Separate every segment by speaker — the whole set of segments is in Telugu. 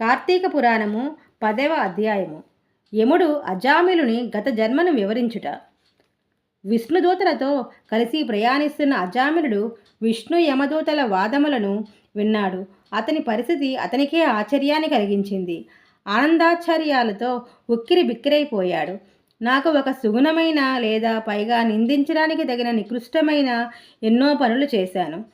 Speaker 1: కార్తీక పురాణము పదవ అధ్యాయము. యముడు అజామిలుని గత జన్మను వివరించుట. విష్ణుదూతలతో కలిసి ప్రయాణిస్తున్న అజామిలుడు విష్ణు యమదూతల వాదములను విన్నాడు. అతని పరిస్థితి అతనికే ఆశ్చర్యాన్ని కలిగించింది. ఆనందాశ్చర్యాలతో ఉక్కిరి బిక్కిరైపోయాడు. నాకు ఒక సుగుణమైన లేదా పైగా నిందించడానికి తగిన నికృష్టమైన ఎన్నో పనులు చేశాను.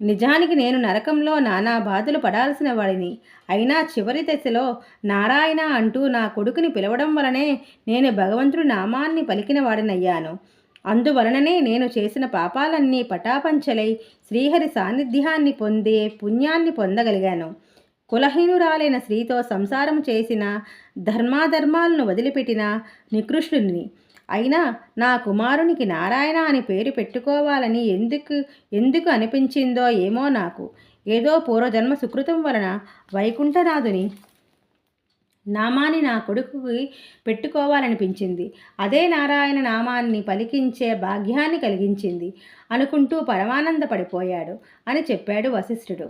Speaker 1: నిజానికి నేను నరకంలో నానా బాధలు పడాల్సిన వాడిని. అయినా చివరి దశలో నారాయణ అంటూ నా కొడుకుని పిలవడం వలనే నేను భగవంతుడి నామాన్ని పలికిన వాడినయ్యాను. అందువలననే నేను చేసిన పాపాలన్నీ పటాపంచలై శ్రీహరి సాన్నిధ్యాన్ని పొందే పుణ్యాన్ని పొందగలిగాను. కులహీనురాలైన స్త్రీతో సంసారం చేసిన ధర్మాధర్మాలను వదిలిపెట్టిన నికృష్ణుని అయినా నా కుమారునికి నారాయణ అని పేరు పెట్టుకోవాలని ఎందుకు ఎందుకు అనిపించిందో ఏమో నాకు. ఏదో పూర్వజన్మ సుకృతం వలన వైకుంఠనాథుని నామాన్ని నా కొడుకుకి పెట్టుకోవాలనిపించింది. అదే నారాయణ నామాన్ని పలికించే భాగ్యాన్ని కలిగించింది అనుకుంటూ పరమానందపడిపోయాడు అని చెప్పాడు వశిష్ఠుడు.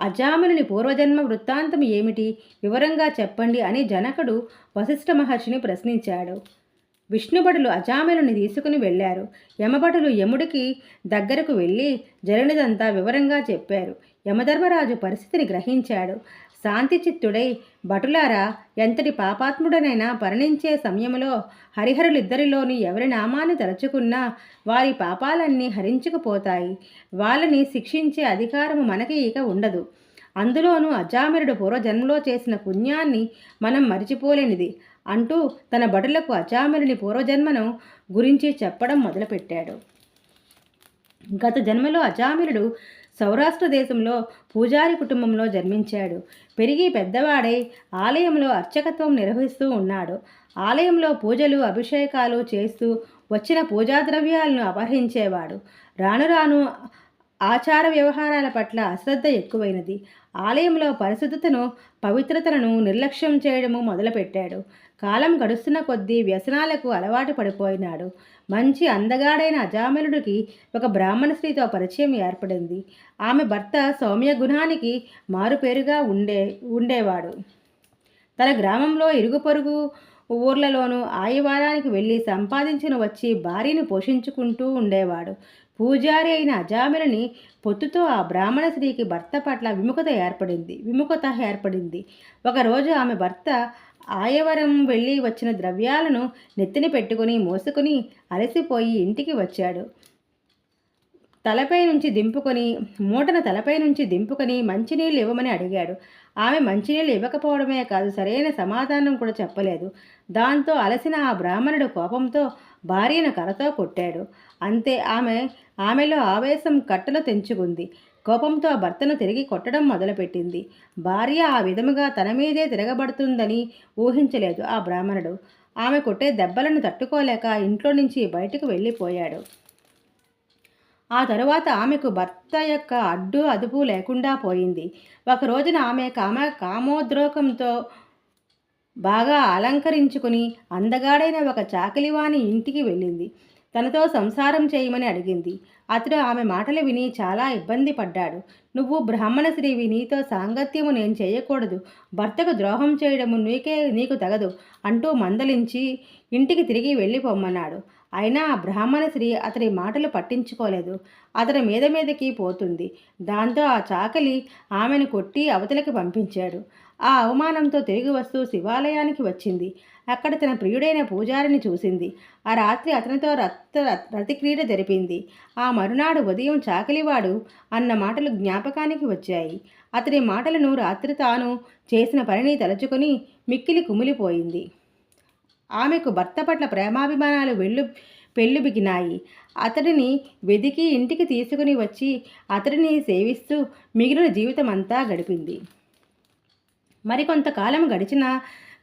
Speaker 1: అజామునుని పూర్వజన్మ వృత్తాంతం ఏమిటి? వివరంగా చెప్పండి అని జనకుడు వశిష్ఠ మహర్షిని ప్రశ్నించాడు. విష్ణుభటులు అజామిలుని తీసుకుని వెళ్ళారు. యమభటులు యముడికి దగ్గరకు వెళ్ళి జరిగినదంతా వివరంగా చెప్పారు. యమధర్మరాజు పరిస్థితిని గ్రహించాడు. శాంతి చిత్తుడై భటులారా ఎంతటి పాపాత్ముడనైనా పరణించే సమయంలో హరిహరులిద్దరిలోని ఎవరి నామాన్ని తలుచుకున్నా వారి పాపాలన్నీ హరించుకుపోతాయి. వాళ్ళని శిక్షించే అధికారము మనకి ఇక ఉండదు. అందులోనూ అజామిరుడు పూర్వజన్మలో చేసిన పుణ్యాన్ని మనం మరిచిపోలేనిది అంటూ తన భటులకు అజామిరుని పూర్వజన్మను గురించి చెప్పడం మొదలుపెట్టాడు. గత జన్మలో అజామిరుడు సౌరాష్ట్ర దేశంలో పూజారి కుటుంబంలో జన్మించాడు. పెరిగి పెద్దవాడై ఆలయంలో అర్చకత్వం నిర్వహిస్తూ ఉన్నాడు. ఆలయంలో పూజలు అభిషేకాలు చేస్తూ వచ్చిన పూజా ద్రవ్యాలను అపహరించేవాడు. రాను రాను ఆచార వ్యవహారాల పట్ల అశ్రద్ధ ఎక్కువైనది. ఆలయంలో పరిశుద్ధతను పవిత్రతలను నిర్లక్ష్యం చేయడము మొదలుపెట్టాడు. కాలం గడుస్తున్న కొద్దీ వ్యసనాలకు అలవాటు పడిపోయినాడు. మంచి అందగాడైన అజామిలుడికి ఒక బ్రాహ్మణ స్త్రీతో పరిచయం ఏర్పడింది. ఆమె భర్త సౌమ్య గుణానికి మారుపేరుగా ఉండే ఉండేవాడు. తన గ్రామంలో ఇరుగు పొరుగు ఊర్లలోనూ ఆయువారానికి వెళ్ళి సంపాదించిన వచ్చి భార్యను పోషించుకుంటూ ఉండేవాడు. పూజారి అయిన అజామిలని పొత్తుతో ఆ బ్రాహ్మణ స్త్రీకి భర్త పట్ల విముఖత ఏర్పడింది. విముఖత ఏర్పడింది. ఒకరోజు ఆమె భర్త ఆయవరం వెళ్ళి వచ్చిన ద్రవ్యాలను నెత్తిని పెట్టుకుని మోసుకుని అలసిపోయి ఇంటికి వచ్చాడు. తలపై నుంచి దింపుకొని మూటను తలపై నుంచి దింపుకొని మంచినీళ్ళు ఇవ్వమని అడిగాడు. ఆమె మంచినీళ్ళు ఇవ్వకపోవడమే కాదు సరైన సమాధానం కూడా చెప్పలేదు. దాంతో అలసిన ఆ బ్రాహ్మణుడు కోపంతో భార్యను కరతో కొట్టాడు. అంతే ఆమె ఆమెలో ఆవేశం కట్టలు తెంచుకుంది. కోపంతో భర్తను తిరిగి కొట్టడం మొదలుపెట్టింది. భార్య ఆ విధముగా తన మీదే తిరగబడుతుందని ఊహించలేదు ఆ బ్రాహ్మణుడు. ఆమె కొట్టే దెబ్బలను తట్టుకోలేక ఇంట్లో నుంచి బయటకు వెళ్ళిపోయాడు. ఆ తరువాత ఆమెకు భర్త యొక్క అడ్డు అదుపు లేకుండా పోయింది. ఒక రోజున ఆమె కామ కామోద్రోకంతో బాగా అలంకరించుకుని అందగాడైన ఒక చాకలివాని ఇంటికి వెళ్ళింది. తనతో సంసారం చేయమని అడిగింది. అతడు ఆమె మాటలు విని చాలా ఇబ్బంది పడ్డాడు. నువ్వు బ్రాహ్మణ స్త్రీవి నీతో సాంగత్యము నేను చేయకూడదు. భర్తకు ద్రోహం చేయడము నీకే నీకు తగదు అంటూ మందలించి ఇంటికి తిరిగి వెళ్ళిపోమ్మన్నాడు అయినా ఆ బ్రాహ్మణ స్త్రీ అతడి మాటలు పట్టించుకోలేదు. అతని మీద మీదకి పోతుంది. దాంతో ఆ చాకలి ఆమెను కొట్టి అవతలకి పంపించాడు. ఆ అవమానంతో తిరిగి వస్తూ శివాలయానికి వచ్చింది. అక్కడ తన ప్రియుడైన పూజారిని చూసింది. ఆ రాత్రి అతనితో రక్త రతిక్రీడ జరిపింది. ఆ మరునాడు ఉదయం చాకలివాడు అన్న మాటలు జ్ఞాపకానికి వచ్చాయి. అతని మాటలను రాత్రి తాను చేసిన పనిని తలుచుకొని మిక్కిలి కుమిలిపోయింది. ఆమెకు భర్త పట్ల ప్రేమాభిమానాలు వెళ్ళు పెళ్ళుబిగినాయి అతడిని వెదికి ఇంటికి తీసుకుని వచ్చి అతడిని సేవిస్తూ మిగిలిన జీవితం అంతా గడిపింది. మరికొంతకాలం గడిచిన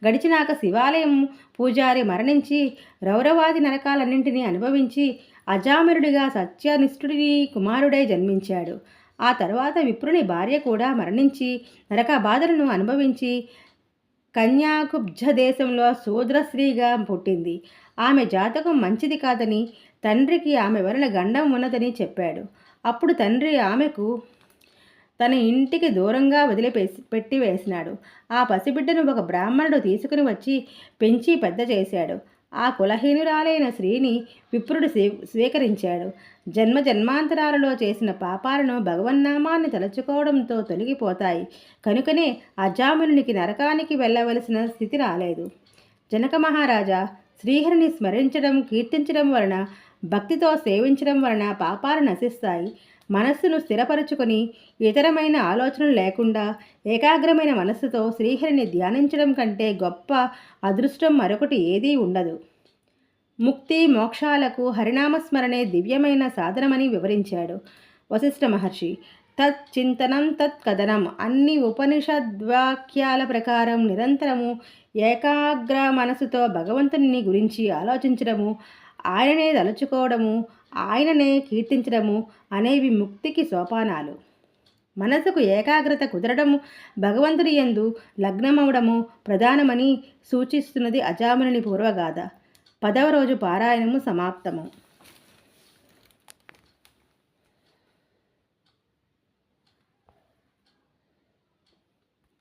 Speaker 1: గడిచినాక శివాలయం పూజారి మరణించి రౌరవాది నరకాలన్నింటినీ అనుభవించి అజామరుడిగా సత్యనిష్ఠుడి కుమారుడై జన్మించాడు. ఆ తర్వాత విప్రుని భార్య కూడా మరణించి నరక బాధలను అనుభవించి కన్యాకుబ్జ దేశంలో శూద్రశ్రీగా పుట్టింది. ఆమె జాతకం మంచిది కాదని తండ్రికి ఆమె వలన గండం ఉన్నదని చెప్పాడు. అప్పుడు తండ్రి ఆమెకు తన ఇంటికి దూరంగా వదిలిపేసి పెట్టి వేసినాడు ఆ పసిబిడ్డను ఒక బ్రాహ్మణుడు తీసుకుని వచ్చి పెంచి పెద్ద చేశాడు. ఆ కులహీనురాలైన స్త్రీని విప్రుడు స్వీ స్వీకరించాడు. జన్మ జన్మాంతరాలలో చేసిన పాపాలను భగవన్నామాన్ని తలుచుకోవడంతో తొలగిపోతాయి. కనుకనే అజామునునికి నరకానికి వెళ్ళవలసిన స్థితి రాలేదు. జనక మహారాజా శ్రీహరిని స్మరించడం కీర్తించడం వలన భక్తితో సేవించడం వలన పాపాలు నశిస్తాయి. మనస్సును స్థిరపరచుకొని ఇతరమైన ఆలోచనలు లేకుండా ఏకాగ్రమైన మనస్సుతో శ్రీహరిని ధ్యానించడం కంటే గొప్ప అదృష్టం మరొకటి ఏదీ ఉండదు. ముక్తి మోక్షాలకు హరినామస్మరణే దివ్యమైన సాధనమని వివరించాడు వశిష్ఠ మహర్షి. తత్ చింతనం తత్ కథనం అన్ని ఉపనిషద్వాక్యాల ప్రకారం నిరంతరము ఏకాగ్ర మనసుతో భగవంతుని గురించి ఆలోచించడము ఆయననే తలుచుకోవడము ఆయననే కీర్తించడము అనేవి ముక్తికి సోపానాలు. మనసుకు ఏకాగ్రత కుదరడము భగవంతుని యందు లగ్నమవడము ప్రధానమని సూచిస్తున్నది అజాముని పూర్వగాథ. పదవ రోజు పారాయణము సమాప్తము.